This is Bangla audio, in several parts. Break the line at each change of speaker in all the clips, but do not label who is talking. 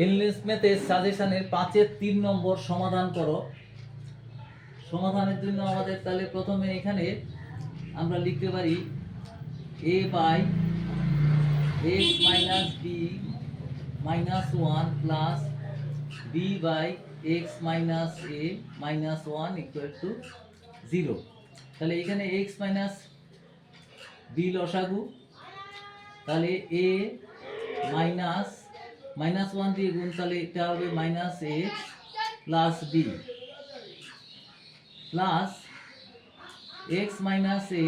এনলিস্টমেন্টের সাজেশনের পাঁচের তিন নম্বর সমাধান করো। সমাধানের জন্য আমাদের তাহলে প্রথমে এখানে আমরা লিখতে পারি a by x minus b minus one plus b by x minus a minus one equal to zero তাহলে এখানে এক্স মাইনাস বি লসাগু। তাহলে এ মাইনাস মাইনাস ওয়ান দিয়ে গুণ তাহলে এটা হবে minus x plus b plus x minus a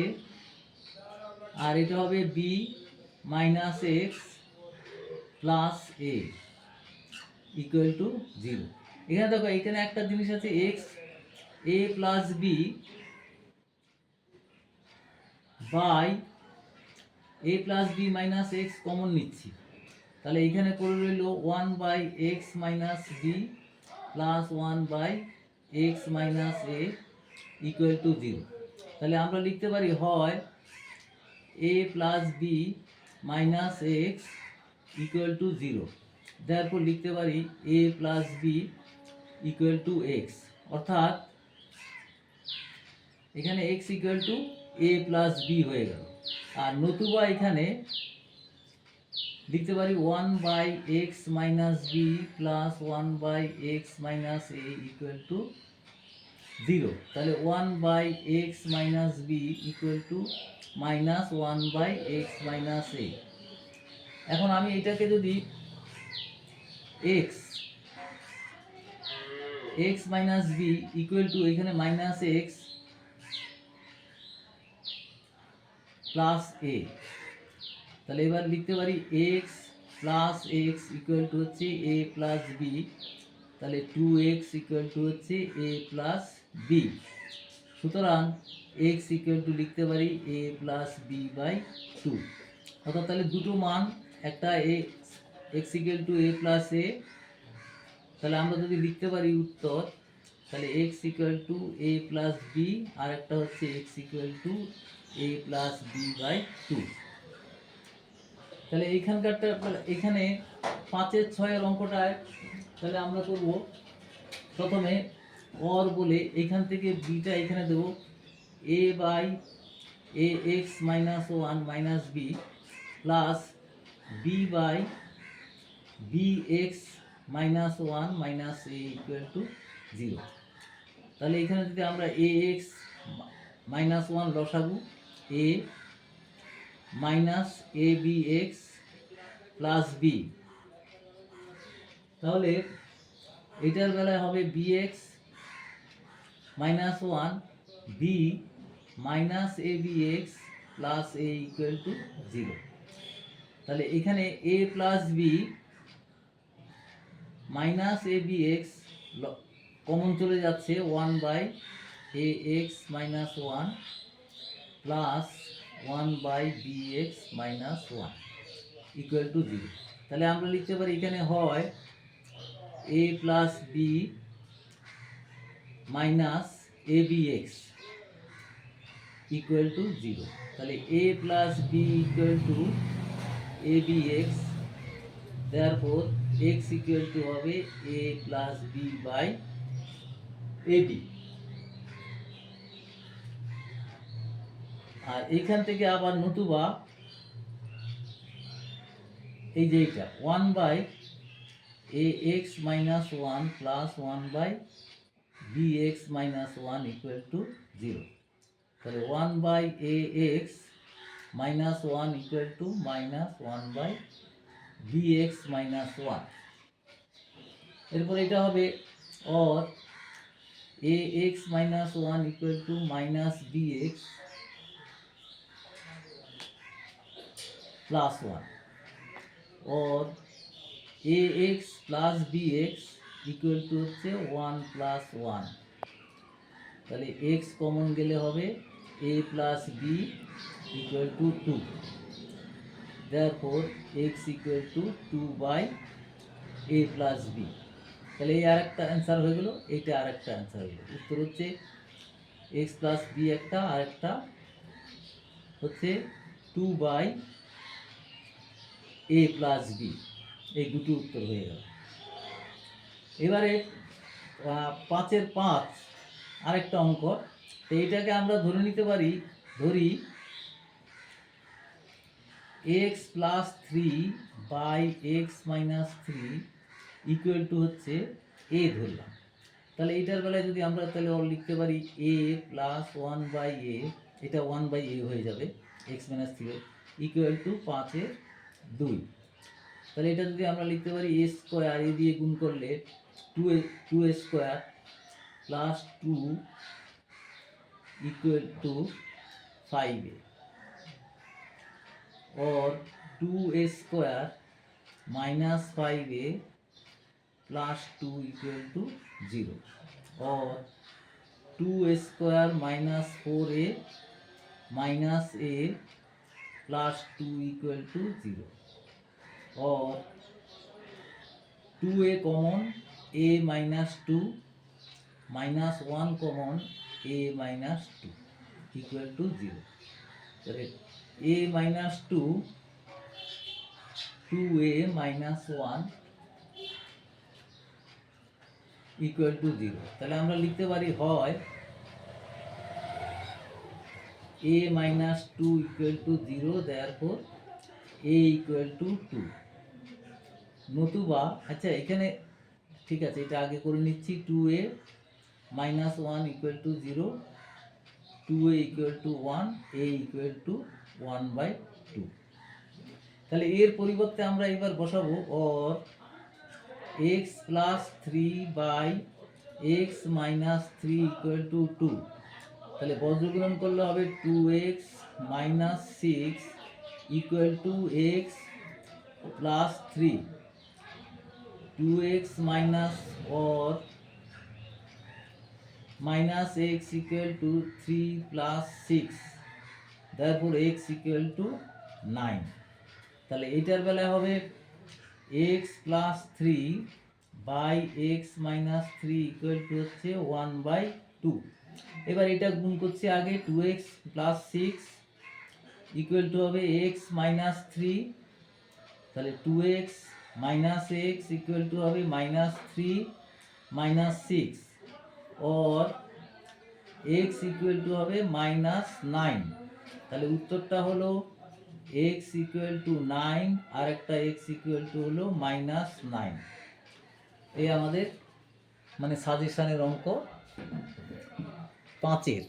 আর এটা হবে b minus x plus a equal to zero এখানে দেখো, এখানে একটা জিনিস আছে x a plus b by a plus b minus x common নিচ্ছি। তাহলে এখানে করে রইল one by x minus b plus one by x minus a equal to zero তাহলে আমরা লিখতে পারি হয় a plus b minus x equal to zero তারপর লিখতে পারি a plus b equal to x অর্থাৎ এখানে x equal to a plus b হয়ে গেল। আর নতুবা এখানে লিখতে পারি one by x minus b plus one by x minus a equal to zero তাহলে one by x minus b equal to minus one by x minus a এখন আমি এটাকে যদি x x minus b equal to এখানে মাইনাস এক্স প্লাস এ তাহলে এবার লিখতে পারি x plus x equal to হচ্ছে এ প্লাস বি তাহলে টু এক্স ইকুয়াল টু হচ্ছে এ প্লাস বি সুতরাং এক্স ইকুয়াল টু লিখতে পারি a plus b by two অর্থাৎ তাহলে দুটো মান, একটা a x equal to a plus a তাহলে আমরা যদি লিখতে পারি উত্তর, তাহলে x equal to a plus b আর একটা হচ্ছে x equal to a plus b by two তাহলে এইখানকারটা এখানে পাঁচের ছয়ের অঙ্কটায় তাহলে আমরা করব প্রথমে অর বলে এখান থেকে বিটা এখানে দেবো। A by a x minus one minus b plus b by b x minus one minus a equal to zero তাহলে এখানে যদি আমরা এ এক্স মাইনাস ওয়ান লসাগু a minus a b x plus b তাহলে এটার বেলায় হবে b x minus one b minus a b x plus a equal to zero তাহলে এখানে a plus b minus a b x common চলে যাচ্ছে one by a x minus one plus one by b x minus one equal to zero তাহলে আমরা লিখতে পারি এখানে হয় a plus b minus a b x equal to zero তাহলে a plus b equal to a b x therefore x equal to হবে a plus b by ab আর এখান থেকে আবার নতুবা এই যে এটা one by a x minus one plus one by b x minus one equal to zero তাহলে one by a x minus one equal to minus one by b x minus one এরপর এটা হবে or a x minus one equal to minus b x or a x plus b x equal to হচ্ছে ওয়ান প্লাস ওয়ান তাহলে এক্স কমন গেলে হবে a plus b equal to two therefore, x equal to 2 by a plus b. তাহলে এই আরেকটা অ্যান্সার হয়ে গেল এইটা আরেকটা অ্যান্সার হয়ে গেল। উত্তর হচ্ছে x প্লাস বি একটা আরেকটা হচ্ছে two by a plus b এই দুটো উত্তর হয়ে গেল। এবারে পাঁচের পাঁচ, আরেকটা অঙ্ক। তো এইটাকে আমরা ধরে নিতে পারি, ধরি x plus three by x minus three equal to হচ্ছে এ ধরলাম। তাহলে এইটার বেলায় যদি আমরা তাহলে লিখতে পারি a plus one by a এটা ওয়ান বাই এ হয়ে যাবে x minus three equal to পাঁচের দুই তাহলে এটা যদি আমরা লিখতে পারি এ স্কোয়ার এ দিয়ে গুণ করলে two a two a square plus two equal to five a और two a square minus five a plus two equal to zero और two a square minus four a minus a plus two equal to zero or 2a common a minus two minus one common a minus two equal to zero তাহলে a minus two two a minus one equal to zero তাহলে আমরা লিখতে পারি হয়, a minus 2 equal to 0 therefore a equal to 2 নতুবা আচ্ছা এখানে, ঠিক আছে, এটা আগে করে নিচ্ছি 2a minus 1 equal to 0 2a equal to 1 a equal to 1 by 2 তাহলে এর পরিবর্তে আমরা এবার বসাবো or x plus three by x minus three equal to two তাহলে বজ্রগ্রহণ করলে হবে two x minus six equal to x plus three two x minus or minus x equal to 3 plus 6 therefore x equal to 9 তাহলে এইটার বেলায় হবে x plus 3 by x minus three equal to হচ্ছে ওয়ান বাই টু এবার এটা গুণ করছি আগে two x plus six equal to হবে এক্স মাইনাস থ্রি তাহলে two x minus x equal to হবে minus three minus six or x equal to হবে মাইনাস নাইন তাহলে উত্তরটা হলো এক্স ইকুয়াল টু নাইন আর একটা এক্স ইকুয়াল টু হলো মাইনাস নাইন এই আমাদের মানে সাজেশানের অঙ্ক পাঁচের।